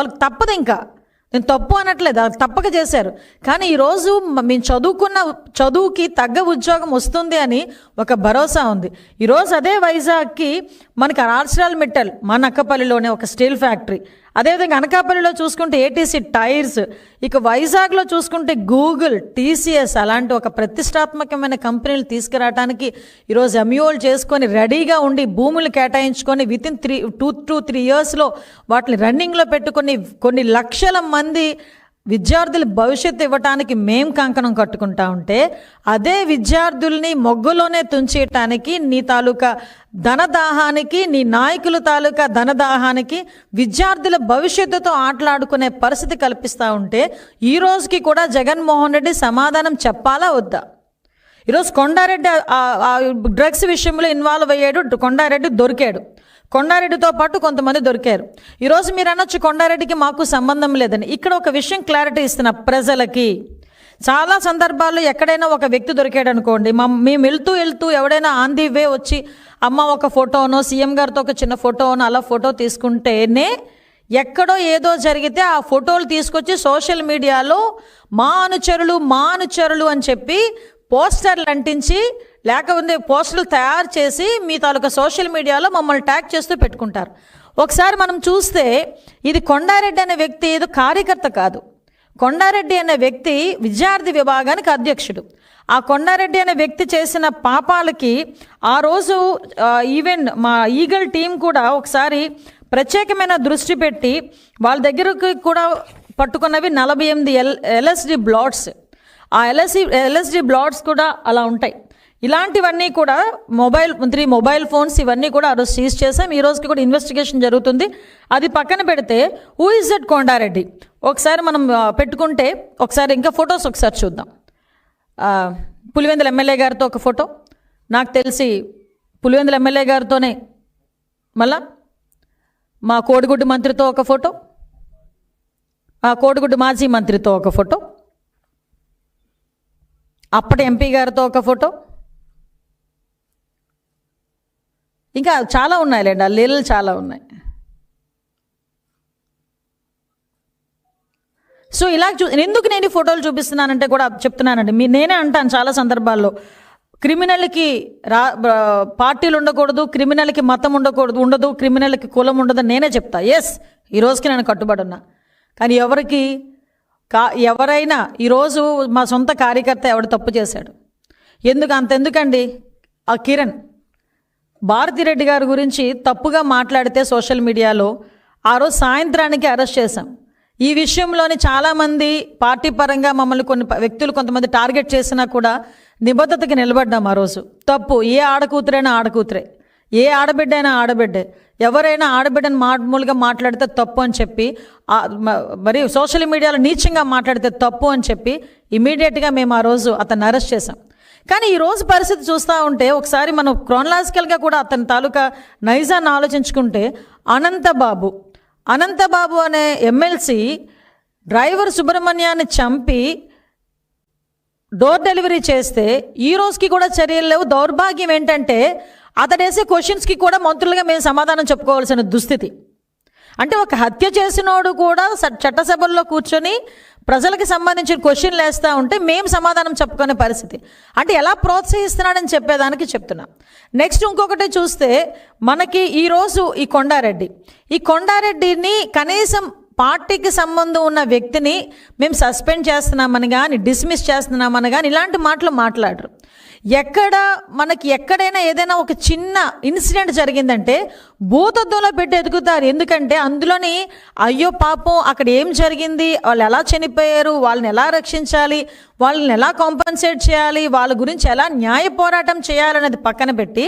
వాళ్ళకి తప్పదు ఇంకా. నేను తప్పు అనట్లేదు అది తప్పక చేశారు. కానీ ఈరోజు మేము చదువుకున్న చదువుకి తగ్గ ఉద్యోగం వస్తుంది అని ఒక భరోసా ఉంది. ఈరోజు అదే వైజాగ్కి మనకి ఆర్చరాల్ మిట్టల్ మన అక్కపల్లిలోనే ఒక స్టీల్ ఫ్యాక్టరీ. అదేవిధంగా అనకాపల్లిలో చూసుకుంటే ఏటీసీ టైర్స్ ఇక వైజాగ్లో చూసుకుంటే గూగుల్ టీసీఎస్ అలాంటి ఒక ప్రతిష్టాత్మకమైన కంపెనీలు తీసుకురావడానికి ఈరోజు ఎంయూఓలు చేసుకొని రెడీగా ఉండి భూములు కేటాయించుకొని within three two two three ఇయర్స్లో వాటిని రన్నింగ్లో పెట్టుకొని కొన్ని లక్షల మంది విద్యార్థుల భవిష్యత్తు ఇవ్వటానికి మేం కంకణం కట్టుకుంటా ఉంటే అదే విద్యార్థుల్ని మొగ్గులోనే తుంచేయటానికి నీ తాలూకా ధనదాహానికి నీ నాయకుల తాలూకా ధనదాహానికి విద్యార్థుల భవిష్యత్తుతో ఆటలాడుకునే పరిస్థితి కల్పిస్తూ ఉంటే ఈ రోజుకి కూడా జగన్మోహన్ రెడ్డి సమాధానం చెప్పాలా వద్దా? ఈరోజు కొండారెడ్డి డ్రగ్స్ విషయంలో ఇన్వాల్వ్ అయ్యాడు కొండారెడ్డి దొరికాడు. కొండారెడ్డితో పాటు కొంతమంది దొరికారు. ఈరోజు మీరు అనొచ్చు కొండారెడ్డికి మాకు సంబంధం లేదని. ఇక్కడ ఒక విషయం క్లారిటీ ఇస్తున్న ప్రజలకి. చాలా సందర్భాల్లో ఎక్కడైనా ఒక వ్యక్తి దొరికాడు అనుకోండి మా మేము వెళ్తూ వెళ్తూ ఎవడైనా ఆన్ ది వే వచ్చి అమ్మ ఒక ఫోటోనో సీఎం గారితో ఒక చిన్న ఫోటోనో అలా ఫోటో తీసుకుంటేనే ఎక్కడో ఏదో జరిగితే ఆ ఫోటోలు తీసుకొచ్చి సోషల్ మీడియాలో మా అనుచరులు మా అనుచరులు అని చెప్పి పోస్టర్లు అంటించి లేకపోతే పోస్టర్లు తయారు చేసి మీ తాలూకా సోషల్ మీడియాలో మమ్మల్ని ట్యాగ్ చేస్తూ పెట్టుకుంటారు. ఒకసారి మనం చూస్తే ఇది కొండారెడ్డి అనే వ్యక్తి ఏదో కార్యకర్త కాదు. కొండారెడ్డి అనే వ్యక్తి విద్యార్థి విభాగానికి అధ్యక్షుడు. ఆ కొండారెడ్డి అనే వ్యక్తి చేసిన పాపాలకి ఆ రోజు ఈవెన్ మా ఈగల్ టీం కూడా ఒకసారి ప్రత్యేకమైన దృష్టి పెట్టి వాళ్ళ దగ్గరకు కూడా పట్టుకున్నవి నలభై ఎనిమిది ఎల్ ఎల్ఎస్డి బ్లాట్స్. ఆ ఎల్ఎస్సి ఎల్ఎస్డి బ్లాట్స్ కూడా అలా ఉంటాయి. ఇలాంటివన్నీ కూడా మొబైల్ త్రీ మొబైల్ ఫోన్స్ ఇవన్నీ కూడా ఆ రోజు సీజ్ చేసాం. ఈ రోజుకి కూడా ఇన్వెస్టిగేషన్ జరుగుతుంది. అది పక్కన పెడితే హూ ఇస్ దట్ కొండారెడ్డి ఒకసారి మనం పెట్టుకుంటే ఒకసారి ఇంకా ఫొటోస్ ఒకసారి చూద్దాం. పులివెందుల ఎమ్మెల్యే గారితో ఒక ఫోటో. నాకు తెలిసి పులివెందుల ఎమ్మెల్యే గారితోనే మళ్ళా? మా కోడిగుడ్డు మంత్రితో ఒక ఫోటో. ఆ కోడిగుడ్డు మాజీ మంత్రితో ఒక ఫోటో. అప్పటి ఎంపీ గారితో ఒక ఫోటో. ఇంకా చాలా ఉన్నాయిలేండి ఆ లీలలు చాలా ఉన్నాయి. సో ఇలా చూ ఎందుకు నేను ఈ ఫోటోలు చూపిస్తున్నానంటే కూడా చెప్తున్నానండి. మీ నేనే అంటాను చాలా సందర్భాల్లో. క్రిమినల్కి రా పార్టీలు ఉండకూడదు క్రిమినల్కి మతం ఉండకూడదు ఉండదు క్రిమినల్కి కులం ఉండదు నేనే చెప్తా. ఎస్ ఈ రోజుకి నేను కట్టుబడి ఉన్నా. కానీ ఎవరికి కా ఎవరైనా ఈరోజు మా సొంత కార్యకర్త ఎవడు తప్పు చేశాడు? ఎందుకు అంతెందుకండి? ఆ కిరణ్. భారతిరెడ్డి గారి గురించి తప్పుగా మాట్లాడితే సోషల్ మీడియాలో ఆ రోజు సాయంత్రానికి అరెస్ట్ చేశాం. ఈ విషయంలోని చాలామంది పార్టీ పరంగా మమ్మల్ని కొన్ని వ్యక్తులు కొంతమంది టార్గెట్ చేసినా కూడా నిబద్ధతకి నిలబడ్డాం ఆ రోజు. తప్పు ఏ ఆడకూతురైనా ఆడకూతురే. ఏ ఆడబిడ్డ అయినా ఆడబిడ్డే. ఎవరైనా ఆడబిడ్డను మామూలుగా మాట్లాడితే తప్పు అని చెప్పి మరి సోషల్ మీడియాలో నీచంగా మాట్లాడితే తప్పు అని చెప్పి ఇమీడియట్గా మేము ఆ రోజు అతన్ని అరెస్ట్ చేశాం. కానీ ఈ రోజు పరిస్థితి చూస్తూ ఉంటే ఒకసారి మనం క్రోనలాజికల్గా కూడా అతని తాలూకా నైజాన్ని ఆలోచించుకుంటే అనంతబాబు. అనంతబాబు అనే ఎమ్మెల్సీ డ్రైవర్ సుబ్రహ్మణ్యాన్ని చంపి డోర్ డెలివరీ చేస్తే ఈ రోజుకి కూడా చర్యలు లేవు. దౌర్భాగ్యం ఏంటంటే అతడు వేసే క్వశ్చన్స్కి కూడా మంత్రులుగా మేము సమాధానం చెప్పుకోవాల్సిన దుస్థితి. అంటే ఒక హత్య చేసినోడు కూడా చట్టసభల్లో కూర్చొని ప్రజలకు సంబంధించిన క్వశ్చన్లు వేస్తూ ఉంటే మేము సమాధానం చెప్పుకునే పరిస్థితి. అంటే ఎలా ప్రోత్సహిస్తున్నాడని చెప్పేదానికి చెప్తున్నా. నెక్స్ట్ ఇంకొకటి చూస్తే మనకి ఈరోజు ఈ కొండారెడ్డి. ఈ కొండారెడ్డిని కనీసం పార్టీకి సంబంధం ఉన్న వ్యక్తిని మేము సస్పెండ్ చేస్తున్నామని కానీ డిస్మిస్ చేస్తున్నామని కానీ ఇలాంటి మాటలు మాట్లాడరు. ఎక్కడ మనకి ఎక్కడైనా ఏదైనా ఒక చిన్న ఇన్సిడెంట్ జరిగిందంటే భూతత్వంలో పెట్టి ఎదుగుతారు. ఎందుకంటే అందులోని అయ్యో పాపం అక్కడ ఏం జరిగింది? వాళ్ళు ఎలా చనిపోయారు? వాళ్ళని ఎలా రక్షించాలి? వాళ్ళని ఎలా కాంపన్సేట్ చేయాలి? వాళ్ళ గురించి ఎలా న్యాయ పోరాటం చేయాలనేది పక్కన పెట్టి